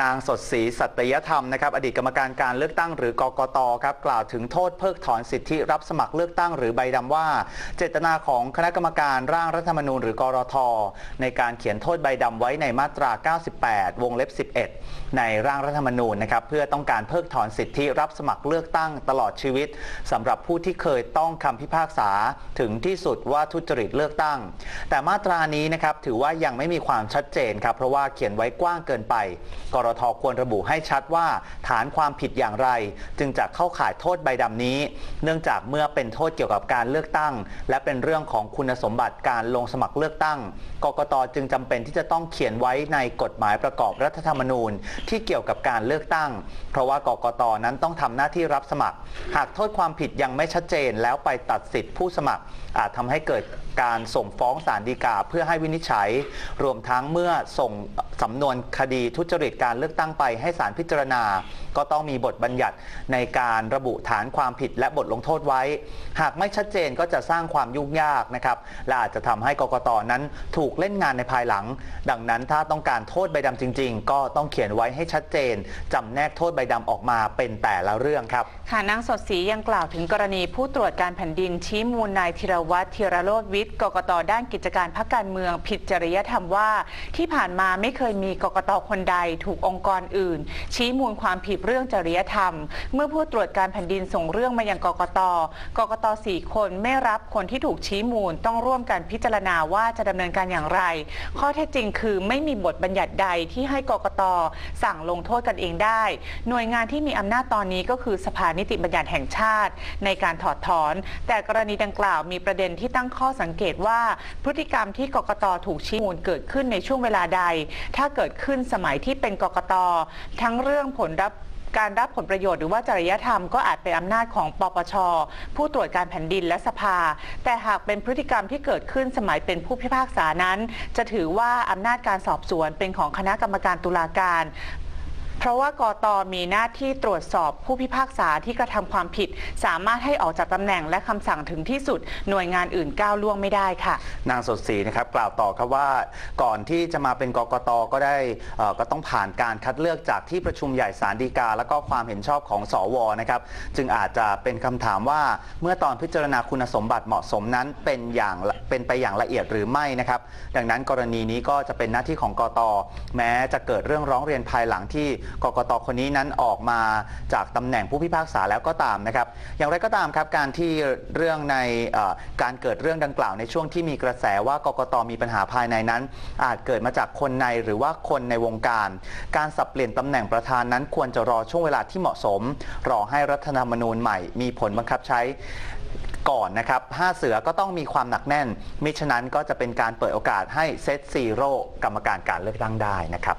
นางสดศรีสัตยธรรมนะครับอดีตกรรมการการเลือกตั้งหรือกกตครับกล่าวถึงโทษเพิกถอนสิทธิรับสมัครเลือกตั้งหรือใบดำว่า เจตนาของคณะกรรมการร่างรัฐธรรมนูญหรือกรท ในการเขียนโทษใบดำไว้ในมาตรา 98 วงเล็บ 11 ในร่างรัฐธรรมนูญนะครับเพื่อต้องการเพิกถอนสิทธิรับสมัครเลือกตั้งตลอดชีวิตสำหรับผู้ที่เคยต้องคำพิพากษาถึงที่สุดว่าทุจริตเลือกตั้ง แต่มาตรานี้นะครับถือว่ายังไม่มีความชัดเจนครับเพราะว่าเขียนไว้กว้างเกินไปกรรทควรระบุให้ชัดว่าฐานความผิดอย่างไร จึงจะเข้าข่ายโทษใบดำนี้ เนื่องจากเมื่อเป็นโทษเกี่ยวกับการเลือกตั้ง และเป็นเรื่องของคุณสมบัติการลงสมัครเลือกตั้ง กกตจึงจำเป็นที่จะต้องเขียนไว้ในกฎหมายประกอบรัฐธรรมนูญ ที่เกี่ยวกับการเลือกตั้ง เพราะว่ากกตนั้นต้องทำหน้าที่รับสมัคร หากโทษความผิดยังไม่ชัดเจนแล้วไปตัดสิทธิผู้สมัคร อาจทำให้เกิดการส่งฟ้องศาลฎีกาเพื่อให้วินิจฉัย รวมทั้งเมื่อส่งสำนวนคดีทุจริตการการเลือกตั้งไปให้ศาลพิจารณา ก็ต้องมีบทบัญญัติในการระบุฐานความผิดและบทลงโทษไว้ หากไม่ชัดเจนก็จะสร้างความยุ่งยากนะครับและอาจจะทำให้กกตนั้นถูกเล่นงานในภายหลัง ดังนั้นถ้าต้องการโทษใบดำจริง ๆ ก็ต้องเขียนไว้ให้ชัดเจนจำแนกโทษใบดำออกมาเป็นแต่ละเรื่องครับค่ะนางสดศรียังกล่าวถึงกรณีผู้ตรวจการแผ่นดินชี้มูลนายธีรวัตรธีรโรธวิทย์กกตด้านกิจการพักการเมืองผิดจริยธรรมว่า ที่ผ่านมาไม่เคยมีกกตคนใดถูกองค์กรอื่น ชี้มูลความผิดเรื่องจริยธรรม เมื่อผู้ตรวจการแผ่นดินส่งเรื่องมายังกกต กกตสี่คนไม่รับคนที่ถูกชี้มูลต้องร่วมกันพิจารณาว่าจะดำเนินการอย่างไร ข้อเท็จจริงคือไม่มีบทบัญญัติใดที่ให้กกต สั่งลงโทษกันเองได้ หน่วยงานที่มีอำนาจตอนนี้ก็คือสภานิติบัญญัติแห่งชาติ ในการถอดถอน แต่กรณีดังกล่าวมีประเด็นที่ตั้งข้อสังเกตว่า พฤติกรรมที่กกต ถูกชี้มูลเกิดขึ้นในช่วงเวลาใด ถ้าเกิดขึ้นสมัยที่เป็นกกตทั้งเรื่องผลรับการรับผลประโยชน์หรือว่าจริยธรรมก็อาจเป็นอำนาจของปปช ผู้ตรวจการแผ่นดินและสภา แต่หากเป็นพฤติกรรมที่เกิดขึ้นสมัยเป็นผู้พิพากษานั้น จะถือว่าอำนาจการสอบสวนเป็นของคณะกรรมการตุลาการ เพราะว่ากตมีหน้าที่ตรวจสอบผู้พิพากษาที่กระทำความผิด สามารถให้ออกจากตำแหน่งและคำสั่งถึงที่สุด หน่วยงานอื่นก้าวล่วงไม่ได้ค่ะ นางสดศรีนะครับกล่าวต่อครับว่าก่อนที่จะมาเป็นกกตก็ได้เอ่อก็ต้องผ่านการคัดเลือกจากที่ประชุมใหญ่สารดีกา แล้วก็ความเห็นชอบของสวนะครับจึงอาจจะเป็นคำถามว่าเมื่อตอนพิจารณาคุณสมบัติเหมาะสมนั้นเป็นอย่างละเป็นไปอย่างละเอียดหรือไม่นะครับดังนั้นกรณีนี้ก็จะเป็นหน้าที่ของกตแม้จะเกิดเรื่องร้องเรียนภายหลังที่กกตคนนี้นั้นออกมาจากตำแหน่งผู้พิพากษาแล้วก็ตามนะครับ อย่างไรก็ตามครับการที่เรื่องในการเกิดเรื่องดังกล่าวในช่วงที่มีกระแสว่ากกตมีปัญหาภายในนั้น อาจเกิดมาจากคนในหรือว่าคนในวงการ การสับเปลี่ยนตำแหน่งประธานนั้น ควรจะรอช่วงเวลาที่เหมาะสม รอให้รัฐธรรมนูญใหม่ มีผลบังคับใช้ก่อนนะครับห้าเสือก็ต้องมีความหนักแน่น มิฉะนั้นก็จะเป็นการเปิดโอกาสให้เซตซีโร่กรรมการการเลือกตั้งได้นะครับ